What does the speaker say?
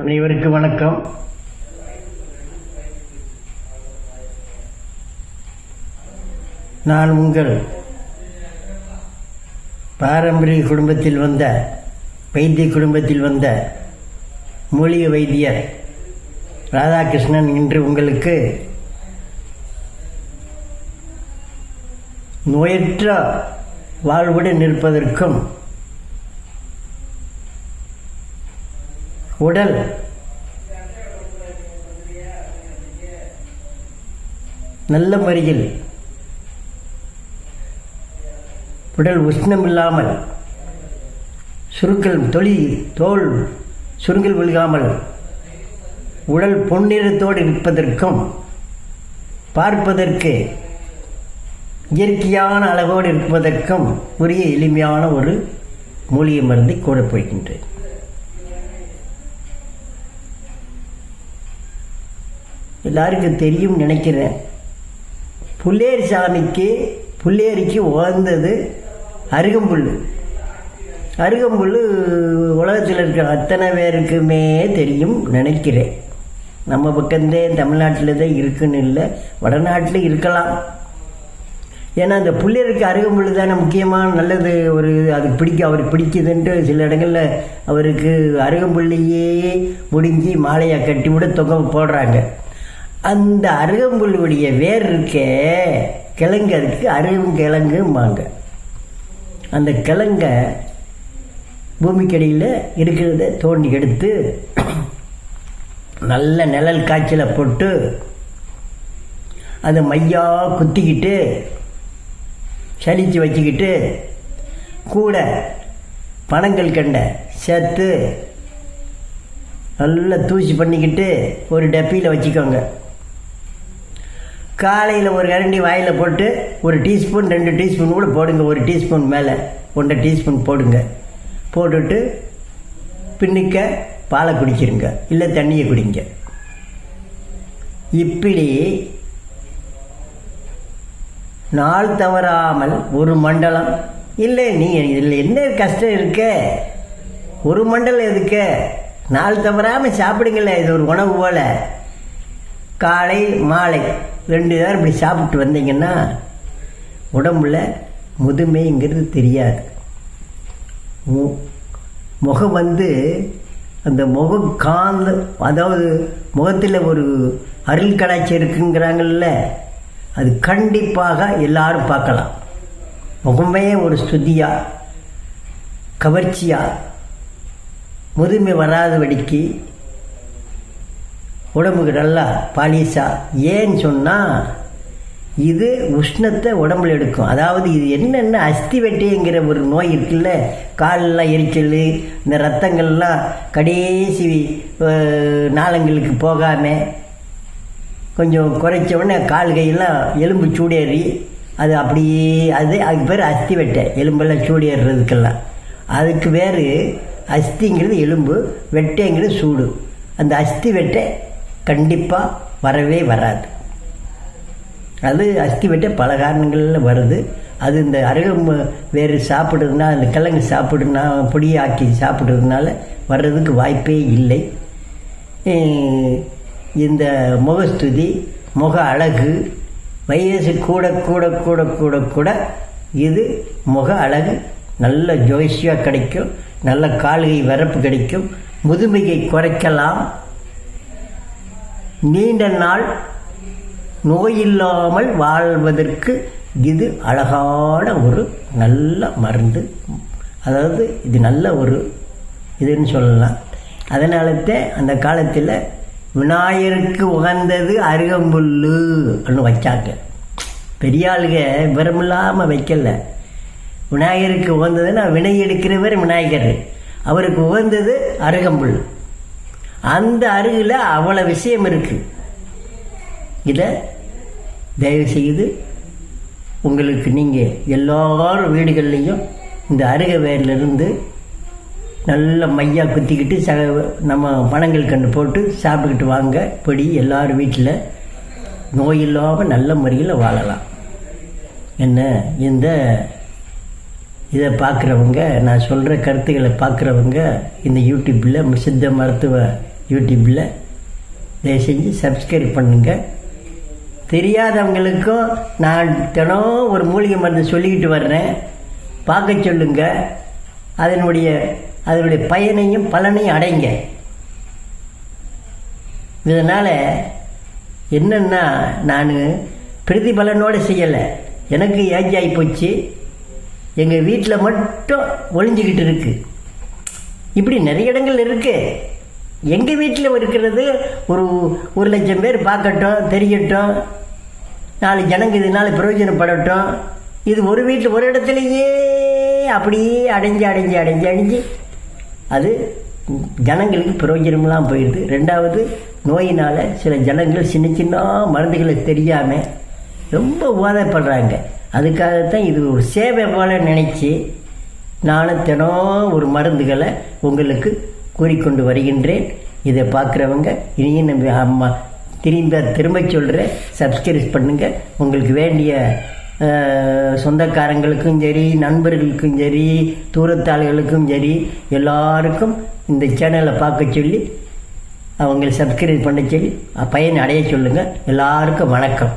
அனைவருக்கும் வணக்கம். நான் உங்கள் பாரம்பரிய குடும்பத்தில் வந்த வைத்திய குடும்பத்தில் வந்த மூலிகை வைத்தியர் ராதாகிருஷ்ணன் இன்று உங்களுக்கு நோயற்ற வாழ்வுடன் இருப்பதற்கும் உடல். நல்ல முறையில். உடல் உஷ்ணம் இல்லாமல் சுருக்கல் தொலி தோல் சுருங்கல் விழுகாமல். உடல் பொன்னிறத்தோடு இருப்பதற்கும் பார்ப்பதற்கு இயற்கையான அளவோடு இருப்பதற்கும் உரிய எளிமையான ஒரு மூலிகை மருந்தை கூடப் எல்லாருக்கும் தெரியும் நினைக்கிறேன். புல்லேரி சாமிக்கு புல்லேரிக்கு உகந்தது அருகம்புல். அருகம்புல் உலகத்தில் இருக்கிற அத்தனை பேருக்குமே தெரியும் நினைக்கிறேன். நம்ம பக்கந்தே தமிழ்நாட்டில் தான் இருக்குன்னு இல்லை வடநாட்டில் இருக்கலாம். ஏன்னா அந்த புள்ளியருக்கு அருகம்புல் தானே முக்கியமான நல்லது ஒரு அது பிடிக்க அவருக்கு பிடிக்குதுன்ட்டு சில இடங்களில் அவருக்கு அருகம்புள்ளையே முடிஞ்சு மாலையை கட்டி விட தொகை போடுறாங்க. அந்த அருகம்புல்லுடைய வேர் இருக்கே கிழங்கு அதுக்கு அருகங்கிழங்கும்பாங்க அந்த கிழங்க பூமிக்கடியில் இருக்கிறத தோண்டி எடுத்து நல்ல நிழல் காய்ச்சலை போட்டு அதை மையா குத்திக்கிட்டு சலித்து வச்சுக்கிட்டு கூட பணங்கள் கண்ட சேர்த்து நல்லா தூசி பண்ணிக்கிட்டு ஒரு டப்பியில் வச்சுக்கோங்க. காலையில் ஒரு கரண்டி வாயில் போட்டு ஒரு டீஸ்பூன் ரெண்டு டீஸ்பூன் கூட போடுங்க. ஒரு டீஸ்பூன் மேலே. ஒன்றரை டீஸ்பூன் போடுங்க. போட்டுட்டு பின்னிக்க பாலை குடிச்சிருங்க. இல்லை தண்ணியை குடிங்க. இப்படி நாள் தவறாமல் ஒரு மண்டலம். இல்லை நீ இதில் என்ன கஷ்டம் இருக்க? ஒரு மண்டலம் எதுக்க? நாள் தவறாமல் சாப்பிடுங்களே இது ஒரு உணவு போல. காலை மாலை. ரெண்டு நேரம் இப்படி சாப்பிட்டு வந்தீங்கன்னா உடம்புல முதுமைங்கிறது தெரியாது. மு- முகம் வந்து அந்த முகம் காந்த அதாவது முகத்தில் ஒரு அருள் கடாட்சி இருக்குங்கிறாங்கல்ல அது கண்டிப்பாக எல்லாரும் பார்க்கலாம். முகமே ஒரு ஸ்துதியாக கவர்ச்சியாக முதுமை வராத வடிக்கு உடம்புக்கு நல்லா பாலிசா ஏன்னு சொன்னால் இது உஷ்ணத்தை உடம்புல எடுக்கும். அதாவது இது என்னென்ன அஸ்தி வெட்டிங்கிற ஒரு நோய் இருக்குல்ல? காலெல்லாம் எரிச்சல் இந்த ரத்தங்கள்லாம் கடைசி நாளங்களுக்கு போகாமல் கொஞ்சம் குறைச்ச உடனே கால் கையெல்லாம் எலும்பு சூடேறி அது அப்படியே அது அதுக்கு பேர் அஸ்தி வெட்டை. எலும்பெல்லாம் சூடேறுறதுக்கெல்லாம் அதுக்கு வேறு அஸ்திங்கிறது எலும்பு வெட்டைங்கிறது சூடு. அந்த அஸ்தி வெட்டை கண்டிப்பாக வரவே வராது. அது அஸ்தி பல காரணங்களில் வருது. அது இந்த அருகம் வேறு சாப்பிடுறதுனா அந்த கிழங்கு சாப்பிடுனா பொடியாக்கி சாப்பிட்றதுனால வர்றதுக்கு வாய்ப்பே இல்லை. இந்த முகஸ்துதி முக அழகு வயசு கூட கூட கூட கூட கூட இது முக அழகு. நல்ல ஜோய்ஸியாக கிடைக்கும். நல்ல கால்கை வரப்பு கிடைக்கும். முதுமையை குறைக்கலாம். நீண்ட நாள் நோயில்லாமல் வாழ்வதற்கு இது அழகான ஒரு நல்ல மருந்து. அதாவது இது நல்ல ஒரு இதுன்னு சொல்லலாம். அதனால தான் அந்த காலத்தில் விநாயகருக்கு உகந்தது அருகம்புல்லுன்னு வச்சாங்க. பெரிய ஆளுக விவரமில்லாமல் வைக்கல. விநாயகருக்கு உகந்ததுன்னா வினை எடுக்கிறவர் விநாயகர். அவருக்கு உகந்தது அருகம்புல். அந்த அருகில் அவ்வளோ விஷயம் இருக்குது இதை தயவு செய்து உங்களுக்கு நீங்கள் எல்லாரும் வீடுகள்லேயும் இந்த அருக வேர்லேருந்து நல்ல மையா குத்திக்கிட்டு ச நம்ம பணங்கள் கண்டு போட்டு சாப்பிட்டுக்கிட்டு வாங்க. பொடி எல்லாரும் வீட்டில் நோய் இல்லாமல் நல்ல முறையில் வாழலாம். என்ன? இந்த இதை பார்க்குறவங்க நான் சொல்கிற கருத்துக்களை பார்க்குறவங்க இந்த யூடியூப்பில் சித்த மருத்துவ யூடியூப்பில் தயவு செஞ்சு சப்ஸ்கிரைப் பண்ணுங்கள் தெரியாதவங்களுக்கும் நான் தினம் ஒரு மூலிகை மருந்து சொல்லிக்கிட்டு வர்றேன். பார்க்க சொல்லுங்க. அதனுடைய அதனுடைய பயனையும் பலனையும் அடைங்க. இதனால் என்னென்னா நான் பிரதிபலனோடு செய்யலை. எனக்கு ஏஜ் ஆகி போச்சு. எங்கள் வீட்டில் மட்டும் ஒழிஞ்சிக்கிட்டு இருக்குது இப்படி நிறைய இடங்கள் இருக்குது எங்கள் வீட்டில் இருக்கிறது ஒரு ஒரு லட்சம் பேர் பார்க்கட்டும் தெரியட்டும் நாலு ஜனங்க இதனால் பிரயோஜனப்படட்டும். இது ஒரு வீட்டில் ஒரு இடத்துலையே அப்படியே அடைஞ்சு அடைஞ்சு அடைஞ்சு அடைஞ்சு. அது ஜனங்களுக்கு பிரயோஜனம்லாம் போயிடுது. ரெண்டாவது நோயினால் சில ஜனங்கள் சின்ன சின்ன மருந்துகளை தெரியாமல் ரொம்ப உபாதைப்படுறாங்க. அதுக்காகத்தான் இது ஒரு சேவை போல நினச்சி நானும் தினம் ஒரு மருந்துகளை உங்களுக்கு கூறிக்கொண்டு வருகின்றேன். இதை பார்க்குறவங்க இனியும் நம்ம அம்மா திரும்ப திரும்ப சொல்கிறேன் சப்ஸ்கிரைப் பண்ணுங்கள் உங்களுக்கு வேண்டிய சொந்தக்காரங்களுக்கும் சரி நண்பர்களுக்கும் சரி தூரத்தாளுகளுக்கும் சரி எல்லாருக்கும் இந்த சேனலை பார்க்க சொல்லி அவங்களை சப்ஸ்கிரைப் பண்ண சொல்லி பயன் அடைய சொல்லுங்கள் எல்லாருக்கும் வணக்கம்.